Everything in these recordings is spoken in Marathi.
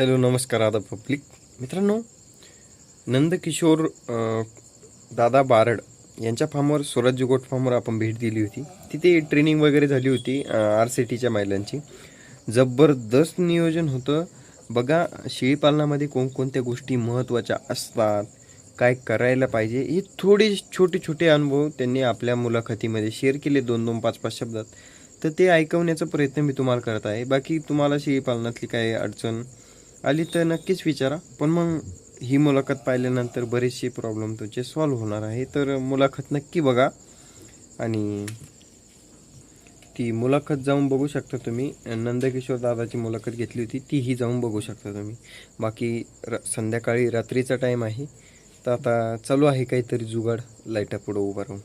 हॅलो नमस्कार आदा पब्लिक. मित्रांनो नंदकिशोर दादा बारड यांच्या फार्मवर स्वराज्य गोट फार्मवर आपण भेट दिली होती. तिथे ट्रेनिंग वगैरे झाली होती आर सी टीच्या महिलांची. जबरदस्त नियोजन होतं. बघा शेळीपालनामध्ये कोणकोणत्या गोष्टी महत्त्वाच्या असतात काय करायला पाहिजे हे थोडे छोटे छोटे अनुभव त्यांनी आपल्या मुलाखतीमध्ये शेअर केले दोन दोन पाच पाच शब्दात. तर ते ऐकवण्याचा प्रयत्न मी तुम्हाला करत आहे. बाकी तुम्हाला शेळीपालनातली काही अडचण आली तर नक्कीच विचारा. पण मग ही मुलाखत पाहिल्यानंतर बरेचसे प्रॉब्लेम तुमचे सॉल्व्ह होणार आहे. तर मुलाखत नक्की बघा. आणि ती मुलाखत जाऊन बघू शकता तुम्ही. नंदकिशोर दादाची मुलाखत घेतली होती. तीही जाऊन बघू शकता तुम्ही. बाकी र संध्याकाळी रात्रीचा टाईम आहे. तर आता चालू आहे काहीतरी जुगाड. लाईटा पुढं उभा राहून.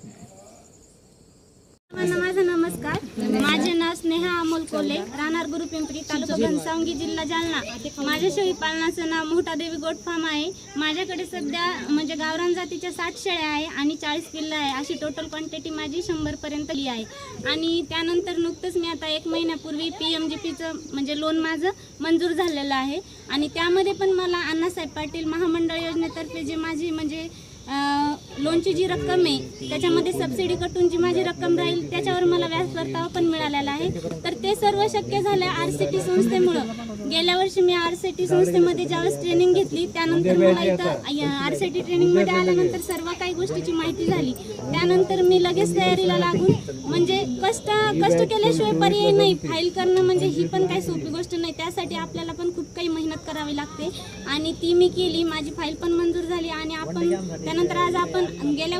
कोल्हे राहणार गुरु पिंपरी तालुका घनसावंगी जिल्हा जालना. माझ्या शेळी पालनाचं नाव मोठादेवी गोट फार्म आहे. माझ्याकडे सध्या म्हणजे गावरान जातीच्या साठ शेळ्या आहे आणि चाळीस किल्ला आहे. अशी टोटल क्वांटिटी माझी शंभर पर्यंत ही आहे. आणि त्यानंतर नुकतंच मी आता एक महिन्यापूर्वी पी एम जी पीचं म्हणजे लोन माझं मंजूर झालेलं आहे. आणि त्यामध्ये पण मला अण्णासाहेब पाटील महामंडळ योजनेतर्फे जे माझी म्हणजे लोनची जी रक्कम आहे त्याच्यामध्ये सबसिडी कटून जी माझी रक्कम राहील त्याच्यावर मला व्याज परतावा पण मिळालेला आहे. तर ते सर्व शक्य झालं आर सी टी संस्थेमुळं. गेल्या वर्षी मी आर सी टी संस्थेमध्ये ज्यावेळेस ट्रेनिंग घेतली त्यानंतर मला इथं आर सी टी ट्रेनिंगमध्ये आल्यानंतर सर्व काही गोष्टीची माहिती झाली. त्यानंतर मी लगेच तयारीला लागून म्हणजे कष्ट कष्ट केल्याशिवाय पर्याय नाही. फाईल करणं म्हणजे ही पण काही सोपी गोष्ट नाही. त्यासाठी आपल्याला पण खूप काही मेहनत करावी लागते. आणि ती मी केली माझी फाईल पण मंजूर झाली आणि आपण त्यानंतर आज आपण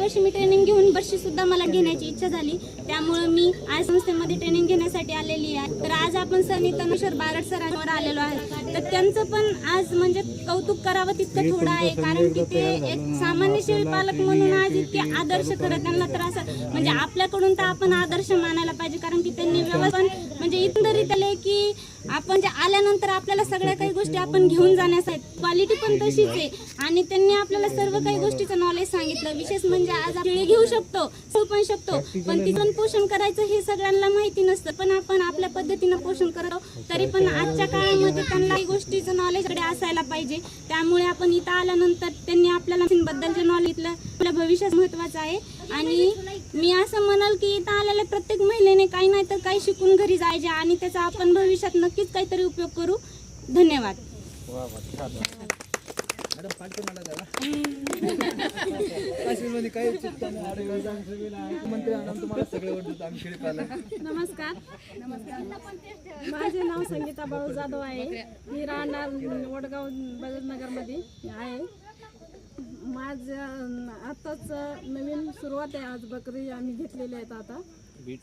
गेल्या वर्षी मी ट्रेनिंग घेऊन वर्षी सुद्धा मला घेण्याची इच्छा झाली. त्यामुळे मी आज संस्थेमध्ये ट्रेनिंग घेण्यासाठी आलेली आहे. तर आज आपण सनी तनुश्वर बारड सरांवर आलेलो आहे. तर त्यांचं पण आज म्हणजे कौतुक करावं तितकं थोडं आहे. कारण की ते एक सामान्य शेळी पालक म्हणून आज इतके आदर्श करत त्यांना तर असं म्हणजे आपल्याकडून तर आपण आदर्श मानायला पाहिजे. कारण की त्यांनी व्यवस्थापन म्हणजे एकंदरीत आले की आपण जे आल्यानंतर आपल्याला सगळ्या काही गोष्टी आपण घेऊन जाण्यास आहेत. क्वालिटी पण तशीच आहे. आणि त्यांनी आपल्याला सर्व काही गोष्टीचं नॉलेज सांगितलं. विशेष म्हणजे आज आपण घेऊ शकतो पण शकतो. पण तिथून पोषण करायचं हे सगळ्यांना माहिती नसतं. पण आपण आपल्या पद्धतीनं पोषण करतो तरी पण आजच्या काळामध्ये त्यांना गोष्टीचं नॉलेज असायला पाहिजे त्यामुळे आपण इथं आल्यानंतर त्यांनी आपल्याला बद्दल जे नॉलेज आपल्या भविष्यात महत्वाचं आहे. आणि मी असं म्हणाल की इथं आलेल्या प्रत्येक महिलेने काही नाही तर काही शिकून घरी जायचे आणि त्याचा आपण भविष्यात नक्कीच काहीतरी उपयोग करू. धन्यवाद. काश्मीरमध्ये काही चुकता नाही. तुम्हाला सगळे आम्ही खेळी पाहिलं. नमस्कार. माझे नाव संगीता बाळू जाधव आहे. मी राहणार वडगाव बजाजनगरमध्ये आहे. माझं आताच नवीन सुरुवात आहे. आज बकरी आम्ही घेतलेल्या आहेत आता.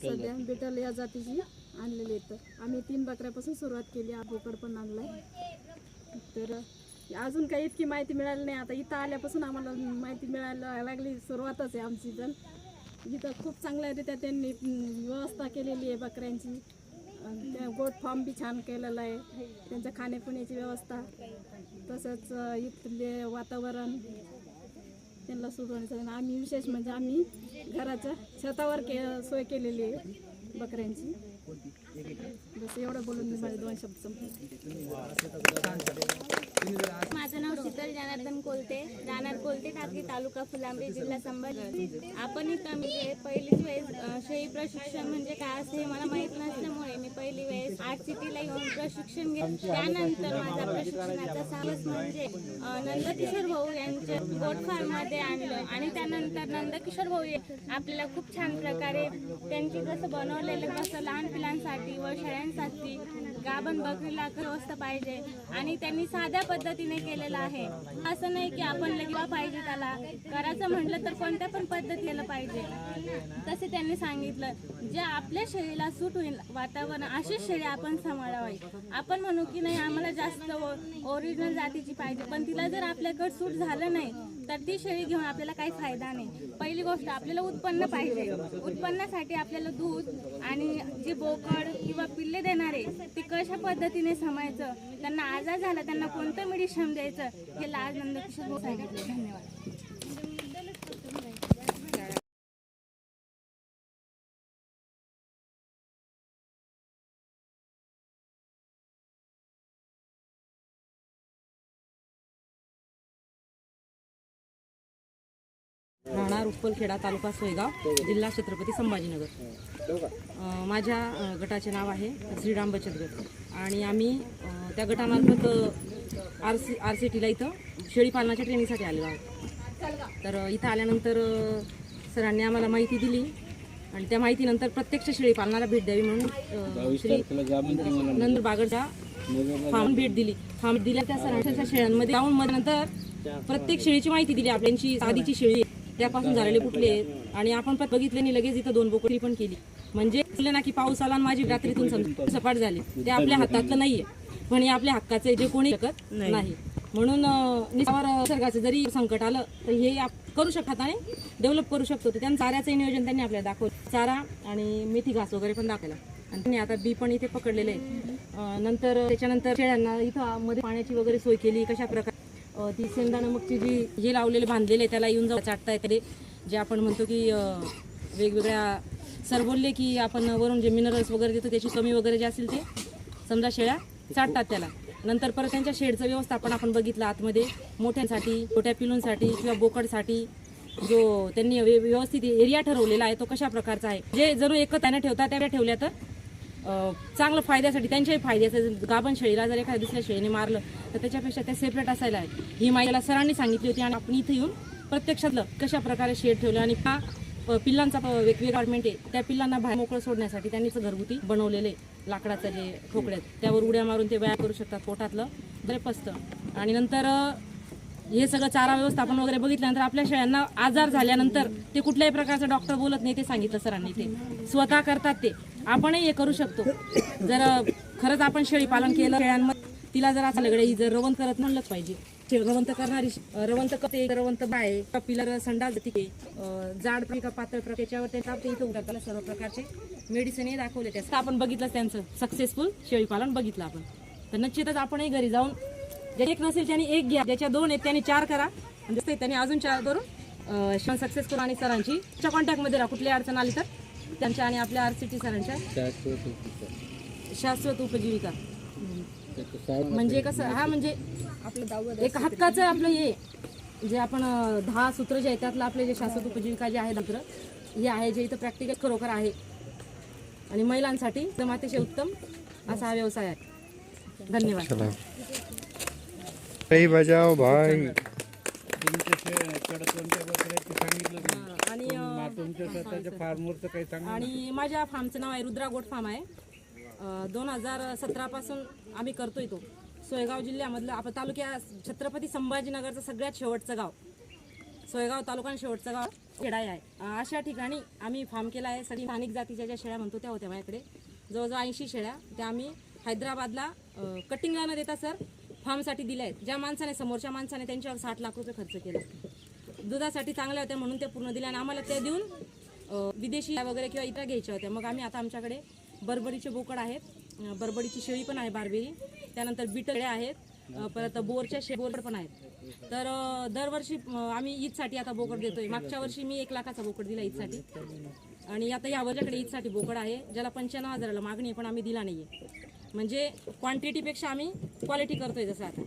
सध्या बिटल या जातीची आणलेली आहेत. आम्ही तीन बकऱ्यापासून सुरुवात केली. आज बोकड पण आणलाय. तर अजून काही इतकी माहिती मिळाली नाही. आता इथं आल्यापासून आम्हाला माहिती मिळायला लागली सुरुवातच आहे आमची पण. इथं खूप चांगल्यारीत्या त्यांनी व्यवस्था केलेली आहे बकऱ्यांची. अं, गोट फार्म बी छान केलेला आहे. त्यांच्या खाण्यापिण्याची व्यवस्था. तसंच इथले वातावरण. त्यांना सोडवण्याचं आम्ही विशेष म्हणजे आम्ही घराच्या छतावर के सोय केलेली आहे बकऱ्यांची. बस एवढं बोलून मी माझे दोन शब्द संपले माझं नाव शीतल जनार्दन कोलते. राहणार कोलते टाकी तालुका फुलांब्री जिल्हा संभाजी. आपण कमी म्हणजे पहिलीच वेळेस अं, शेळी प्रशिक्षण म्हणजे काय असते हे मला माहीत नसल्यामुळे मी पहिली वेळेस आर्ट सिटीला येऊन प्रशिक्षण घेतलं त्यानंतर माझा प्रशिक्षणाचा साहस म्हणजे नंदकिशोर भाऊ यांच्या गोट फार्ममध्ये आणलं. आणि त्यानंतर नंदकिशोर भाऊ आपल्याला खूप छान प्रकारे त्यांची जसं बनवलेलं कसं लहान पिलांसाठी व शेळ्यांसाठी गाभण बकरीला व्यवस्था पाहिजे. आणि त्यांनी साध्या पद्धतीने केलेलं आहे. असं नाही की आपण लगेच पाहिजे त्याला. करायचं म्हटलं तर कोणत्या पण पद्धतीला पाहिजे. तसे त्यांनी सांगितलं. जे आपल्या शेळीला सूट होईल वातावरण अशी शेळी आपण सांभाळावी. आपण म्हणू की नाही आम्हाला जास्त ओरिजिनल जातीची पाहिजे. पण तिला जर आपल्याकडे सूट झालं नाही तर ती शेळी घेऊन आपल्याला काही फायदा नाही. पहिली गोष्ट आपल्याला उत्पन्न पाहिजे. उत्पन्नासाठी आपल्याला दूध आणि जे बोकड किंवा पिल्ले देणारे ते कशा पद्धतीने समायचं? त्यांना आजार झाला त्यांना कोणतं मेडिशन द्यायचं? हे लाल नंदकिशोर सांगितले. धन्यवाद. राहणार उप्पलखेडा तालुका सोयगाव जिल्हा छत्रपती संभाजीनगर. माझ्या गटाचे नाव आहे श्रीराम बचत गट. आणि आम्ही त्या गटामार्फत आर सी आर सी टीला इथं शेळीपालनाच्या ट्रेनिंगसाठी आलेलो आहोत. तर इथं आल्यानंतर सरांनी आम्हाला माहिती दिली आणि त्या माहितीनंतर प्रत्यक्ष शेळीपालनाला भेट द्यावी म्हणून श्री नंदूर बागडच्या फार्म भेट दिली. फार्म दिल्या त्या सरांच्या शेळ्यांमध्ये जाऊन मग नंतर प्रत्येक शेळीची माहिती दिली. आपल्याची साधीची शेळी त्यापासून झालेले कुठले आहेत. आणि आपण पण बघितले आणि लगेच इथं दोन बोकडी पण केली. म्हणजे ना की पाऊस आला आणि माझी रात्रीतून सपाट झाली. ते आपल्या हातातलं नाहीये. पण हे आपल्या हक्काचं जे कोणी शकत नाही. म्हणून निसर्गाचं जरी संकट आलं तर हे करू शकतात आणि डेव्हलप करू शकतो. तर त्यांचं चाऱ्याचं नियोजन त्यांनी आपल्याला दाखवलं. चारा आणि मेथी घास वगैरे पण दाखवला. आणि त्यांनी आता बी पण इथे पकडलेले आहे नंतर त्याच्यानंतर शेळ्यांना इथं मध्ये पाण्याची वगैरे सोय केली कशा प्रकारे ती सेंदा नमकची जी हे लावलेले बांधलेले त्याला येऊन जाऊ चाटता येते जे आपण म्हणतो की वेगवेगळ्या सर बोलले की आपण वरून जे मिनरल्स वगैरे देतो त्याची कमी वगैरे जे असेल ते समजा शेळ्या चाटतात त्याला. नंतर परत त्यांच्या शेडचं व्यवस्थापन आपण बघितलं आतमध्ये मोठ्यांसाठी छोट्या पिलूंसाठी किंवा बोकडसाठी जो त्यांनी व्यवस्थित एरिया ठरवलेला आहे तो कशा प्रकारचा आहे. जे जरूर एकच त्याने ठेवता त्या ठेवल्या तर चांगलं फायद्यासाठी त्यांच्याही फायद्याचं गाभण शेळीला जर एखाद्या दुसऱ्या शेळीने मारलं तर त्याच्यापेक्षा त्या सेपरेट असायला आहेत ही माहितीला सरांनी सांगितली होती आणि आपण इथं येऊन प्रत्यक्षातलं कशा प्रकारे शेड ठेवलं आणि का पिल्लांचा वेगवेगळा डिपार्टमेंट आहे. त्या पिल्लांना बाहेर मोकळं सोडण्यासाठी त्यांनी घरगुती बनवलेले लाकडाचं जे ठोकळे त्यावर उड्या मारून ते व्यायाम करू शकतात पोटातलं बरे पसतं आणि नंतर हे सगळं चारा व्यवस्थापन वगैरे बघितल्यानंतर आपल्या शेळ्यांना आजार झाल्यानंतर ते कुठल्याही प्रकारचं डॉक्टर बोलत नाही ते सांगितलं सरांनी ते. स्वतः करतात ते. आपणही हे करू शकतो. जर खरंच आपण शेळी पालन केलं शेळ्यांमध्ये तिला जर असं लगडे ही जर रवंत करत म्हणलंच पाहिजे. रवंत करणारी रवंत करते रवंत बाय पिलर संडास तिथे जाड का पातळ प्रकार त्याच्यावर त्याचा इथं उठतात त्याला सर्व प्रकारचे मेडिसिनही दाखवले त्याचं आपण बघितलं त्यांचं सक्सेसफुल शेळीपालन बघितलं आपण. तर निश्चितच आपणही घरी जाऊन ज्याचे एक नसेल त्याने एक घ्या ज्याच्या दोन आहेत त्याने चार करा. आणि जसं अजून चार करून क्षण सक्सेस करू आणि सरांची. कॉन्टॅक्टमध्ये राहा कुठली अडचण आली तर. त्यांच्या आणि आपल्या आर सी टी सरांच्या. शाश्वत उपजीविका. म्हणजे कसं हा म्हणजे आपलं एक हक्काचं आपलं हे जे आपण दहा सूत्र जे आहे त्यातलं आपले जे शाश्वत उपजीविका जे आहे सूत्र हे आहे जे इथं प्रॅक्टिकल खरोखर आहे. आणि महिलांसाठी एकदम अतिशय उत्तम असा हा व्यवसाय आहे. धन्यवाद. बजाव भाई आणि अं, तुमच्या स्वतःच्या फार्मवरचं काही सांगा आणि माझ्या फार्मचं नाव आहे रुद्रा गोट फार्म आहे दोन हजार सतरापासून आम्ही करतोय तो. सोयगाव जिल्ह्यामधलं आपण तालुक्या छत्रपती संभाजीनगरचं सगळ्यात शेवटचं गाव. सोयगाव तालुका आणि शेवटचं गाव खेडाई आहे. अं, अशा ठिकाणी आम्ही फार्म केला आहे. सगळी स्थानिक जातीच्या ज्या शेळ्या म्हणतो त्या होत्या माझ्याकडे. जवळजवळ ऐंशी शेळ्या त्या आम्ही हैदराबादला अं, कटिंगला न देता सर फार्मसाठी दिल्या आहेत. ज्या माणसाने समोरच्या माणसाने त्यांच्यावर साठ लाख रुपये खर्च केला. दुधासाठी चांगल्या होत्या म्हणून त्या पूर्ण दिल्या आणि आम्हाला त्या देऊन विदेशी वगैरे किंवा इतर घ्यायच्या होत्या. मग आम्ही आता आमच्याकडे बरबरीचे बोकड आहेत. अ, बरबरीची शेळी पण आहे बारबेरी. त्यानंतर बिटळे आहेत. परत बोरच्या शे बोरड पण आहेत. तर दरवर्षी आम्ही ईदसाठी आता बोकड देतोय. मागच्या वर्षी मी एक लाखाचा बोकड दिला ईदसाठी. आणि आता या वर्षाकडे ईदसाठी बोकड आहे ज्याला पंच्याण्णव हजाराला मागणी आहे पण आम्ही दिला नाहीये. म्हणजे क्वांटिटीपेक्षा आम्ही क्वालिटी करतोय जसं आता.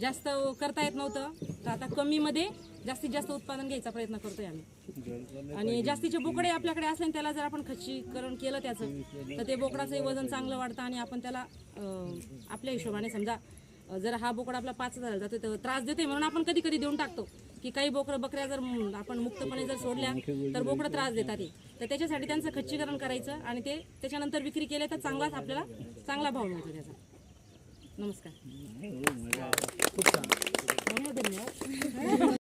जास्त करता येत नव्हतं तर आता कमीमध्ये जास्तीत जास्त उत्पादन घ्यायचा प्रयत्न करतोय आम्ही. आणि जास्तीचे बोकडे आपल्याकडे असले त्याला जर आपण खच्चीकरण केलं त्याचं तर ते बोकडाचंही वजन चांगलं वाढतं आणि आपण त्याला आपल्या हिशोबाने समजा जर हा बोकडा आपला पाच हजार जातो तर त्रास देते म्हणून आपण कधी कधी देऊन टाकतो. की काही बोकडं बकऱ्या जर आपण मुक्तपणे जर सोडल्या तर बोकडं त्रास देतात ते तर त्याच्यासाठी त्यांचं खच्चीकरण करायचं आणि ते त्याच्यानंतर विक्री केले तर चांगलाच आपल्याला चांगला भाव मिळतो त्याचा. नमस्कार. धन्यवाद.